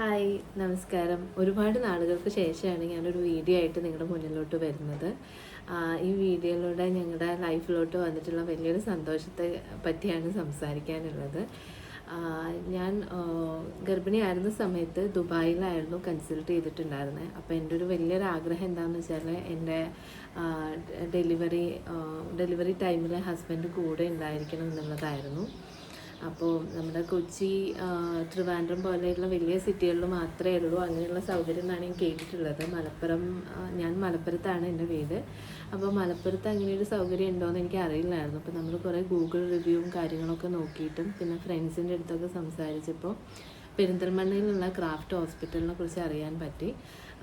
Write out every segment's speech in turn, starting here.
Hi നമസ്കാരം. ഒരുപാട് നാളുകൾക്ക് ശേഷമാണ് ഞാനൊരു വീഡിയോ ആയിട്ട് നിങ്ങളുടെ മുന്നിലോട്ട് വരുന്നത്. ഈ വീഡിയോയിലൂടെ ഞങ്ങളുടെ ലൈഫിലോട്ട് വന്നിട്ടുള്ള വലിയൊരു സന്തോഷത്തെ പറ്റിയാണ് സംസാരിക്കാനുള്ളത്. ഞാൻ ഗർഭിണിയായിരുന്ന സമയത്ത് ദുബായിലായിരുന്നു കൺസൾട്ട് ചെയ്തിട്ടുണ്ടായിരുന്നത് അപ്പോൾ എന്റെ ഒരു വലിയൊരു ആഗ്രഹം എന്താണെന്ന് വെച്ചാൽ എന്റെ ഡെലിവറി ഡെലിവറി ടൈമിൽ ഹസ്ബൻഡ് കൂടെ ഉണ്ടായിരിക്കണം എന്നുള്ളതായിരുന്നു. അപ്പോൾ നമ്മുടെ കൊച്ചി ത്രിവാൻഡ്രം പോലെയുള്ള വലിയ സിറ്റികളിൽ മാത്രമേ ഉള്ളൂ. അങ്ങനെയുള്ള സൗകര്യം എന്നാണ് ഞാൻ കേട്ടിട്ടുള്ളത്. മലപ്പുറം ഞാൻ മലപ്പുറത്താണ് എന്റെ വീട്. അപ്പോൾ മലപ്പുറത്ത് അങ്ങനെ ഒരു സൗകര്യം ഉണ്ടോ എന്ന് എനിക്ക് അറിയില്ലായിരുന്നു. അപ്പോൾ നമ്മൾ കുറേ ഗൂഗിൾ റിവ്യൂവും കാര്യങ്ങളൊക്കെ നോക്കിയിട്ടും പിന്നെ ഫ്രണ്ട്സിന്റെ അടുത്തൊക്കെ സംസാരിച്ചപ്പോൾ പെരിന്തൽമണ്ണയിലുള്ള ക്രാഫ്റ്റ് ഹോസ്പിറ്റലിനെ കുറിച്ച് അറിയാൻ പറ്റി.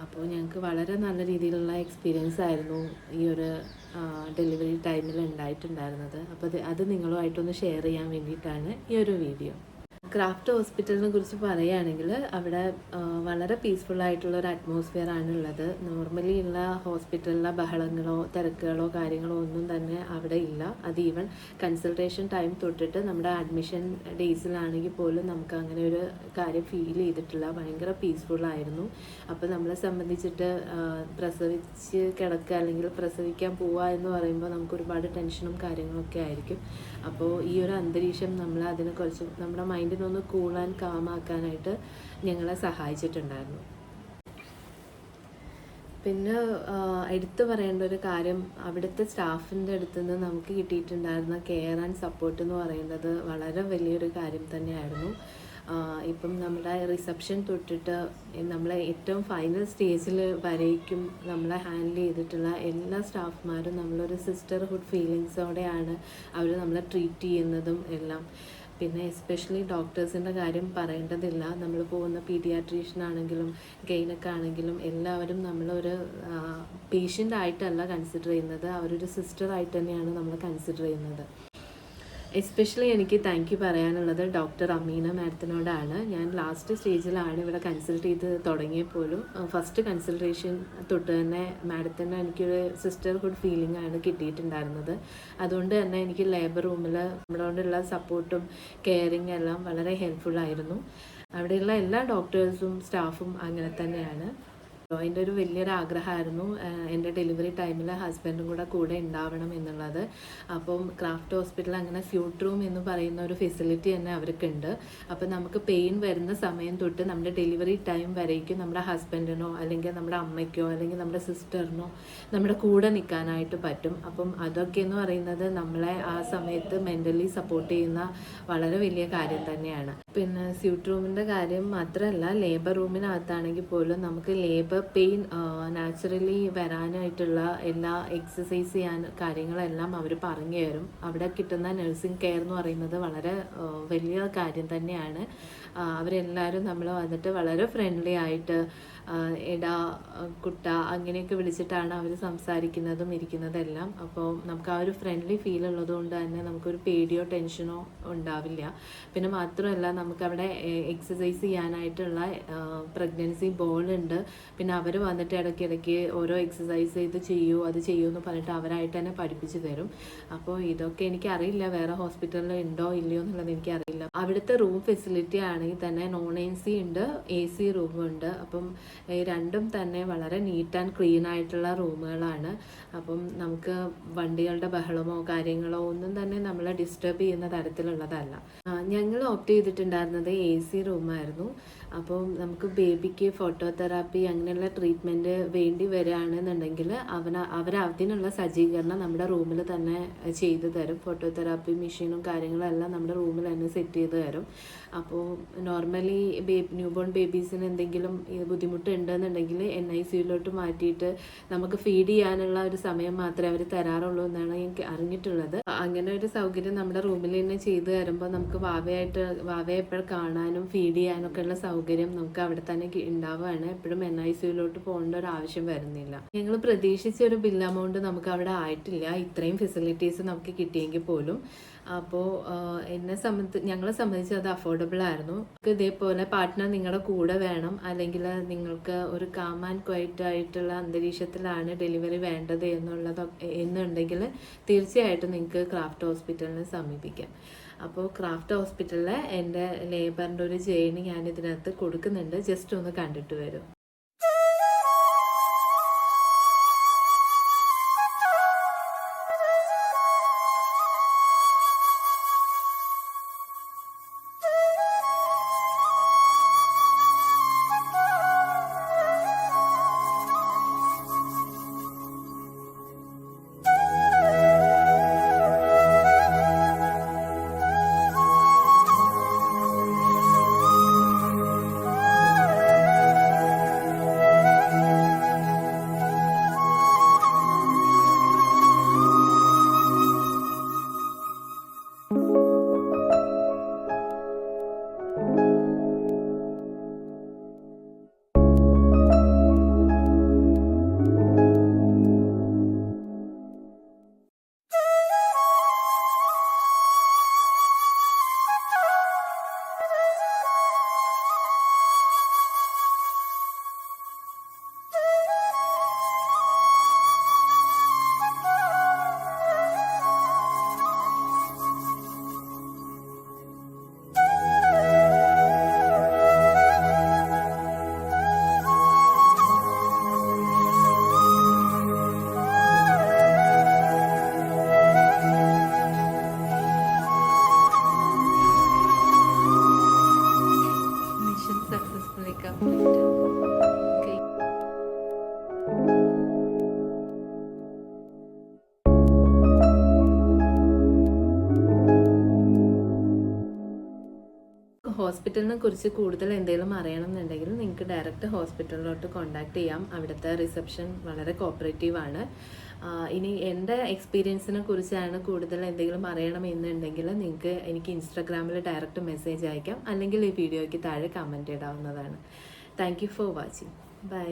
അപ്പോൾ ഞങ്ങൾക്ക് വളരെ നല്ല രീതിയിലുള്ള എക്സ്പീരിയൻസ് ആയിരുന്നു ഈ ഒരു ഡെലിവറി ടൈമിൽ ഉണ്ടായിട്ടുണ്ടായിരുന്നത്. അപ്പോൾ അത് അത് നിങ്ങളുമായിട്ടൊന്ന് ഷെയർ ചെയ്യാൻ വേണ്ടിയിട്ടാണ് ഈ ഒരു വീഡിയോ ക്രാഫ്റ്റ് ഹോസ്പിറ്റലിനെ കുറിച്ച് പറയുകയാണെങ്കിൽ അവിടെ വളരെ പീസ്ഫുൾ ആയിട്ടുള്ള ഒരു അറ്റ്മോസ്ഫിയർ ആണ് ഉള്ളത്. നോർമലി ഉള്ള ഹോസ്പിറ്റലിലെ ബഹളങ്ങളോ തിരക്കുകളോ കാര്യങ്ങളോ ഒന്നും തന്നെ അവിടെ ഇല്ല. അത് ഈവൻ കൺസൾട്ടേഷൻ ടൈം തൊട്ടിട്ട് നമ്മുടെ അഡ്മിഷൻ ഡേയ്സിലാണെങ്കിൽ പോലും നമുക്ക് അങ്ങനെ ഒരു കാര്യം ഫീൽ ചെയ്തിട്ടില്ല. ഭയങ്കര പീസ്ഫുൾ ആയിരുന്നു. അപ്പോൾ നമ്മളെ സംബന്ധിച്ചിട്ട് പ്രസവിച്ച് കിടക്കുക അല്ലെങ്കിൽ പ്രസവിക്കാൻ പോവുക എന്ന് പറയുമ്പോൾ നമുക്ക് ഒരുപാട് ടെൻഷനും കാര്യങ്ങളൊക്കെ ആയിരിക്കും. അപ്പോൾ ഈ ഒരു അന്തരീക്ഷം നമ്മൾ അതിനെ കുറച്ച് നമ്മുടെ മൈൻഡിനൊന്ന് കൂൾ ആൻഡ് കാമാക്കാനായിട്ട് ഞങ്ങളെ സഹായിച്ചിട്ടുണ്ടായിരുന്നു. പിന്നെ എടുത്തു പറയേണ്ട ഒരു കാര്യം അവിടുത്തെ സ്റ്റാഫിന്റെ അടുത്ത് നിന്ന് നമുക്ക് കിട്ടിയിട്ടുണ്ടായിരുന്ന കെയർ ആൻഡ് സപ്പോർട്ട് എന്ന് പറയുന്നത് വളരെ വലിയൊരു കാര്യം തന്നെയായിരുന്നു. ഇപ്പം നമ്മുടെ റിസപ്ഷൻ തൊട്ടിട്ട് നമ്മളെ ഏറ്റവും ഫൈനൽ സ്റ്റേജിൽ വരേക്കും നമ്മളെ ഹാൻഡിൽ ചെയ്തിട്ടുള്ള എല്ലാ സ്റ്റാഫ്മാരും നമ്മളൊരു സിസ്റ്റർഹുഡ് ഫീലിങ്സോടെയാണ് അവർ നമ്മളെ ട്രീറ്റ് ചെയ്യുന്നതും എല്ലാം. പിന്നെ എസ്പെഷ്യലി ഡോക്ടേഴ്സിന്റെ കാര്യം പറയേണ്ടതില്ല. നമ്മൾ പോകുന്ന പീഡിയാട്രീഷ്യൻ ആണെങ്കിലും ഗൈനക്ക് ആണെങ്കിലും എല്ലാവരും നമ്മളൊരു പേഷ്യന്റ് ആയിട്ടല്ല കൺസിഡർ ചെയ്യുന്നത്. അവരൊരു സിസ്റ്റർ ആയിട്ട് തന്നെയാണ് നമ്മൾ കൺസിഡർ ചെയ്യുന്നത്. എസ്പെഷ്യലി എനിക്ക് താങ്ക് യു പറയാനുള്ളത് ഡോക്ടർ അമീന മാഡത്തിനോടാണ്. ഞാൻ ലാസ്റ്റ് സ്റ്റേജിലാണ് ഇവിടെ കൺസൾട്ട് ചെയ്ത് തുടങ്ങിയപ്പോഴും ഫസ്റ്റ് കൺസൾട്ടേഷൻ തൊട്ട് തന്നെ മാഡത്തിന് എനിക്കൊരു സിസ്റ്റർഹുഡ് ഫീലിംഗ് ആണ് കിട്ടിയിട്ടുണ്ടായിരുന്നത്. അതുകൊണ്ട് തന്നെ എനിക്ക് ലേബർ റൂമിൽ നമ്മളോടുള്ള സപ്പോർട്ടും കെയറിങ് എല്ലാം വളരെ ഹെൽപ്ഫുൾ ആയിരുന്നു. അവിടെയുള്ള എല്ലാ ഡോക്ടേഴ്സും സ്റ്റാഫും അങ്ങനെ തന്നെയാണ്. അതിന്റെ ഒരു വലിയൊരു ആഗ്രഹമായിരുന്നു എന്റെ ഡെലിവറി ടൈമിൽ ഹസ്ബൻഡും കൂടെ കൂടെ ഉണ്ടാവണം എന്നുള്ളത്. അപ്പം ക്രാഫ്റ്റ് ഹോസ്പിറ്റൽ അങ്ങനെ സ്യൂട്ട് റൂം എന്ന് പറയുന്ന ഒരു ഫെസിലിറ്റി തന്നെ അവർക്കുണ്ട്. അപ്പം നമുക്ക് പെയിൻ വരുന്ന സമയം തൊട്ട് നമ്മുടെ ഡെലിവറി ടൈം വരേക്കും നമ്മുടെ ഹസ്ബൻഡിനോ അല്ലെങ്കിൽ നമ്മുടെ അമ്മയ്ക്കോ അല്ലെങ്കിൽ നമ്മുടെ സിസ്റ്ററിനോ നമ്മുടെ കൂടെ നിൽക്കാനായിട്ട് പറ്റും. അപ്പം അതൊക്കെ എന്ന് പറയുന്നത് നമ്മളെ ആ സമയത്ത് മെന്റലി സപ്പോർട്ട് ചെയ്യുന്ന വളരെ വലിയ കാര്യം തന്നെയാണ്. പിന്നെ സ്യൂട്ട് റൂമിന്റെ കാര്യം മാത്രമല്ല ലേബർ റൂമിനകത്താണെങ്കിൽ പോലും നമുക്ക് ലേബർ പെയിൻ നാച്ചുറലി വരാനായിട്ടുള്ള എല്ലാ എക്സസൈസ് ചെയ്യാൻ കാര്യങ്ങളെല്ലാം അവർ പറഞ്ഞു തരും. അവിടെ കിട്ടുന്ന നഴ്സിംഗ് കെയർ എന്ന് പറയുന്നത് വളരെ വലിയ കാര്യം തന്നെയാണ്. അവരെല്ലാവരും നമ്മൾ വന്നിട്ട് വളരെ ഫ്രണ്ട്ലി ആയിട്ട് എടാ കുട്ട അങ്ങനെയൊക്കെ വിളിച്ചിട്ടാണ് അവർ സംസാരിക്കുന്നതും ഇരിക്കുന്നതെല്ലാം. അപ്പോൾ നമുക്ക് ആ ഒരു ഫ്രണ്ട്ലി ഫീൽ ഉള്ളത് കൊണ്ട് തന്നെ നമുക്കൊരു പേടിയോ ടെൻഷനോ ഉണ്ടാവില്ല. പിന്നെ മാത്രമല്ല നമുക്കവിടെ എക്സസൈസ് ചെയ്യാനായിട്ടുള്ള പ്രഗ്നൻസി ഉണ്ട്. പിന്നെ അവർ വന്നിട്ട് ഇടയ്ക്കിടയ്ക്ക് ഓരോ എക്സസൈസ് ഇത് ചെയ്യൂ അത് ചെയ്യൂ എന്ന് പറഞ്ഞിട്ട് അവരായിട്ട് തന്നെ പഠിപ്പിച്ചു തരും. അപ്പോൾ ഇതൊക്കെ എനിക്കറിയില്ല വേറെ ഹോസ്പിറ്റലിൽ ഉണ്ടോ ഇല്ലയോ എന്നുള്ളത് എനിക്കറിയില്ല. അവിടുത്തെ റൂം ഫെസിലിറ്റി ആണെങ്കിൽ തന്നെ നോൺ എ സി ഉണ്ട് എ സി റൂമുണ്ട് അപ്പം രണ്ടും തന്നെ വളരെ നീറ്റ് ആൻഡ് ക്ലീൻ ആയിട്ടുള്ള റൂമുകളാണ്. അപ്പം നമുക്ക് വണ്ടികളുടെ ബഹളമോ കാര്യങ്ങളോ ഒന്നും തന്നെ നമ്മളെ ഡിസ്റ്റർബ് ചെയ്യുന്ന തരത്തിലുള്ളതല്ല. ഞങ്ങൾ ഓപ്റ്റ് ചെയ്തിട്ടുണ്ടായിരുന്നത് എ സി റൂമായിരുന്നു. അപ്പം നമുക്ക് ബേബിക്ക് ഫോട്ടോതെറാപ്പി അങ്ങനെയുള്ള ട്രീറ്റ്മെന്റ് വേണ്ടി വരികയാണെന്നുണ്ടെങ്കിൽ അവന അവർ അതിനുള്ള സജ്ജീകരണം നമ്മുടെ റൂമിൽ തന്നെ ചെയ്തു തരും. ഫോട്ടോതെറാപ്പി മെഷീനും കാര്യങ്ങളും എല്ലാം നമ്മുടെ റൂമിൽ തന്നെ സെറ്റ് ചെയ്ത് തരും. അപ്പോൾ നോർമലി ബേബി ന്യൂ ബോൺ ബേബീസിന് എന്തെങ്കിലും ഈ ബുദ്ധിമുട്ട് ഉണ്ടെന്നുണ്ടെങ്കിൽ എൻ ഐ സിയിലോട്ട് മാറ്റിയിട്ട് നമുക്ക് ഫീഡ് ചെയ്യാനുള്ള ഒരു സമയം മാത്രമേ അവർ തരാറുള്ളൂ എന്നാണ് എനിക്ക് അറിഞ്ഞിട്ടുള്ളത്. അങ്ങനെ ഒരു സൗകര്യം നമ്മുടെ റൂമിൽ തന്നെ ചെയ്തു തരുമ്പോൾ നമുക്ക് വാവയായിട്ട് വാവയെ എപ്പോഴും കാണാനും ഫീഡ് ചെയ്യാനും ഒക്കെ ഉള്ള സൗകര്യം നമുക്ക് അവിടെ തന്നെ ഉണ്ടാവുകയാണ്. എപ്പോഴും എൻ ഐ സിയിലോട്ട് പോകേണ്ട ഒരു ആവശ്യം വരുന്നില്ല. ഞങ്ങൾ പ്രതീക്ഷിച്ച ഒരു ബിൽ എമൗണ്ട് നമുക്ക് അവിടെ ആയിട്ടില്ല. ഇത്രയും ഫെസിലിറ്റീസ് നമുക്ക് കിട്ടിയെങ്കിൽ പോലും. അപ്പോൾ എന്നെ സംബന്ധിച്ച് ഞങ്ങളെ സംബന്ധിച്ച് അത് അഫോർഡബിൾ ആയിരുന്നു. ഇതേപോലെ പാർട്ട്ണർ നിങ്ങളുടെ കൂടെ വേണം. അല്ലെങ്കിൽ നിങ്ങൾക്ക് ഒരു കാം ആൻഡ് ക്വയറ്റ് ആയിട്ടുള്ള അന്തരീക്ഷത്തിലാണ് ഡെലിവറി വേണ്ടത് എന്നുള്ളത് എന്നുണ്ടെങ്കിൽ തീർച്ചയായിട്ടും നിങ്ങൾക്ക് ക്രാഫ്റ്റ് ഹോസ്പിറ്റലിനെ സമീപിക്കാം. അപ്പോൾ ക്രാഫ്റ്റ് ഹോസ്പിറ്റലിലെ എന്റെ ലേബറിന്റെ ഒരു ജേണി ഞാൻ ഇതിനകത്ത് കൊടുക്കുന്നുണ്ട്. ജസ്റ്റ് ഒന്ന് കണ്ടിട്ട് വരും. ഹോസ്പിറ്റലിനെ കുറിച്ച് കൂടുതൽ എന്തെങ്കിലും അറിയണമെന്നുണ്ടെങ്കിൽ നിങ്ങൾക്ക് ഡയറക്റ്റ് ഹോസ്പിറ്റലിലോട്ട് കോൺടാക്ട് ചെയ്യാം. അവിടുത്തെ റിസപ്ഷൻ വളരെ കോപ്പറേറ്റീവ് ആണ്. ഇനി എന്റെ എക്സ്പീരിയൻസിനെ കുറിച്ചാണ് കൂടുതൽ എന്തെങ്കിലും അറിയണമെന്നുണ്ടെങ്കിൽ നിങ്ങൾക്ക് എനിക്ക് ഇൻസ്റ്റാഗ്രാമിൽ ഡയറക്റ്റ് മെസ്സേജ് അയക്കാം. അല്ലെങ്കിൽ ഈ വീഡിയോയ്ക്ക് താഴെ comment ഇടാവുന്നതാണ്. Thank you for watching bye